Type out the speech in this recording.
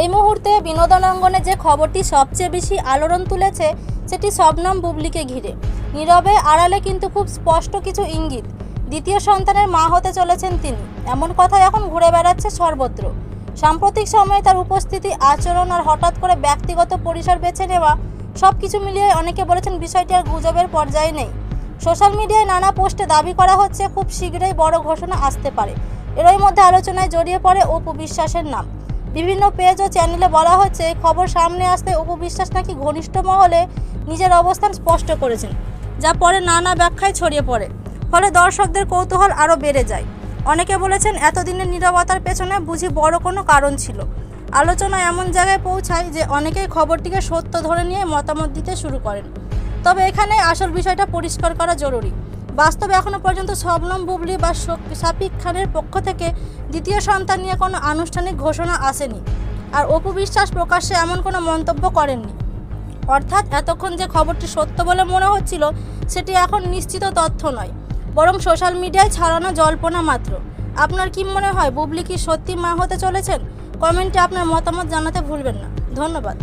এই মুহূর্তে বিনোদন অঙ্গনে যে খবরটি সবচেয়ে বেশি আলোড়ন তুলেছে, সেটি শবনম বুবলিকে ঘিরে। নীরবে আড়ালে কিন্তু খুব স্পষ্ট কিছু ইঙ্গিত। দ্বিতীয় সন্তানের মা হতে চলেছেন তিনি। এমন কথা এখন ঘুরে বেড়াচ্ছে সর্বত্র। সাম্প্রতিক সময়ে তার উপস্থিতি, আচরণ আর হঠাৎ করে ব্যক্তিগত পরিসর বেছে নেওয়া সব কিছু মিলিয়ে অনেকে বলেছেন বিষয়টি আর গুজবের পর্যায়ে নেই। সোশ্যাল মিডিয়ায় নানা পোস্টে দাবি করা হচ্ছে, খুব শীঘ্রই বড় ঘোষণা আসতে পারে। এরই মধ্যে আলোচনায় জড়িয়ে পড়ে অপু বিশ্বাসের নাম। বিভিন্ন পেজ ও চ্যানেলে বলা হচ্ছে, খবর সামনে আসতে অপু বিশ্বাস নাকি ঘনিষ্ঠ মহলে নিজের অবস্থান স্পষ্ট করেছেন, যা পরে নানা ব্যাখ্যায় ছড়িয়ে পড়ে। ফলে দর্শকদের কৌতূহল আরও বেড়ে যায়। অনেকে বলেছেন, এতদিনের নীরবতার পেছনে বুঝি বড় কোনো কারণ ছিল। আলোচনা এমন জায়গায় পৌঁছায় যে অনেকেই খবরটিকে সত্য ধরে নিয়ে মতামত দিতে শুরু করেন। তবে এখানে আসল বিষয়টা পরিষ্কার করা জরুরি। বাস্তবে এখনও পর্যন্ত শবনম বুবলি বা শাকিব খানের পক্ষ থেকে দ্বিতীয় সন্তান নিয়ে কোনো আনুষ্ঠানিক ঘোষণা আসেনি। আর অপু বিশ্বাস প্রকাশ্যে এমন কোনো মন্তব্য করেননি। অর্থাৎ এতক্ষণ যে খবরটি সত্য বলে মনে হচ্ছিল, সেটি এখন নিশ্চিত তথ্য নয়। বরং সোশ্যাল মিডিয়ায় ছড়ানো জল্পনা মাত্র। আপনার কি মনে হয়, বুবলি কি সত্যি মা হতে চলেছেন? কমেন্টে আপনার মতামত জানাতে ভুলবেন না। ধন্যবাদ।